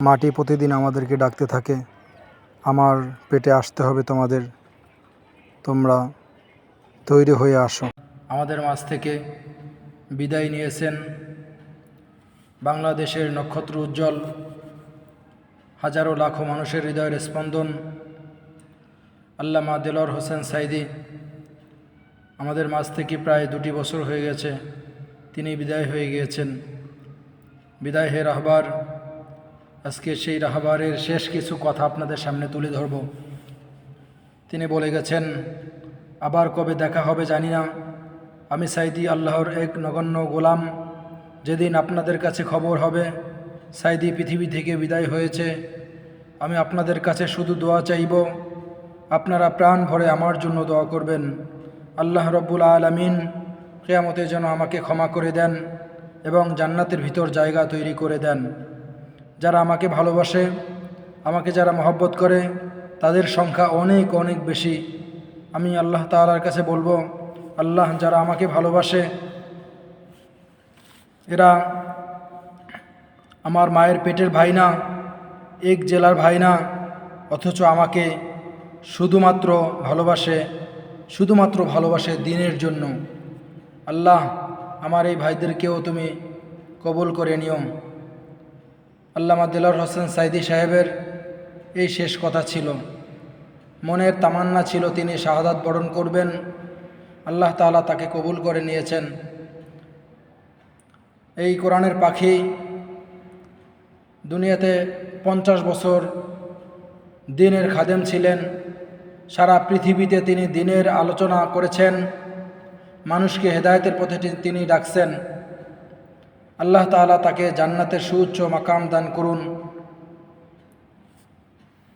মাটি প্রতিদিন আমাদেরকে ডাকতে থাকে। আমার পেটে আসতে হবে তোমাদের। তোমরা তৈরি হয়ে আসো। আমাদের মাঝ থেকে বিদায় নিয়েছেন বাংলাদেশের নক্ষত্র উজ্জ্বল। হাজারো লাখো মানুষের হৃদয়ের স্পন্দন। আল্লামা দেলর হোসেন সাইদি আমাদের মাঝ থেকে প্রায় দুটি বছর হয়ে গেছে। তিনি বিদায় হয়ে গিয়েছেন। বিদায় হে রাহবার। আজকে সেই রাহবারের শেষ কিছু কথা আপনাদের সামনে তুলে ধরব। তিনি বলে গেছেন, আবার কবে দেখা হবে জানি না। আমি সাইদি আল্লাহর এক নগণ্য গোলাম। যেদিন আপনাদের কাছে খবর হবে, সাইদি পৃথিবী থেকে বিদায় হয়েছে। আমি আপনাদের কাছে শুধু দোয়া চাইব, আপনারা প্রাণ ভরে আমার জন্য দোয়া করবেন। আল্লাহ রব্বুল আলমিন কেয়ামতে যেন আমাকে ক্ষমা করে দেন এবং জান্নাতের ভিতর জায়গা তৈরি করে দেন। যারা আমাকে ভালোবাসে, আমাকে যারা মহব্বত করে, তাদের সংখ্যা অনেক অনেক বেশি। আমি আল্লাহ তালার কাছে বলব, আল্লাহ যারা আমাকে ভালোবাসে, এরা আমার মায়ের পেটের ভাই না এক জেলার ভাই না অথচ আমাকে শুধুমাত্র ভালোবাসে শুধুমাত্র ভালোবাসে দিনের জন্য। আল্লাহ, আমার এই ভাইদেরকেও তুমি কবুল করে নিও আল্লামা দিলর হোসেন সাইদি সাহেবের এই শেষ কথা ছিল। মনের তামান্না ছিল তিনি শাহাদাত বরণ করবেন। আল্লাহ তাআলা তাকে কবুল করে নিয়েছেন। এই কোরআনের পাখি দুনিয়াতে পঞ্চাশ বছর দিনের খাদেম ছিলেন। সারা পৃথিবীতে তিনি দিনের আলোচনা করেছেন। মানুষকে হেদায়তের পথে তিনি ডাকছেন। আল্লাহ তালা তাকে জান্নাতের সুউচ্চ মাকাম দান করুন।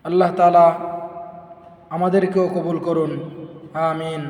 আল্লাহ তালা আমাদেরকেও কবুল করুন। আমিন।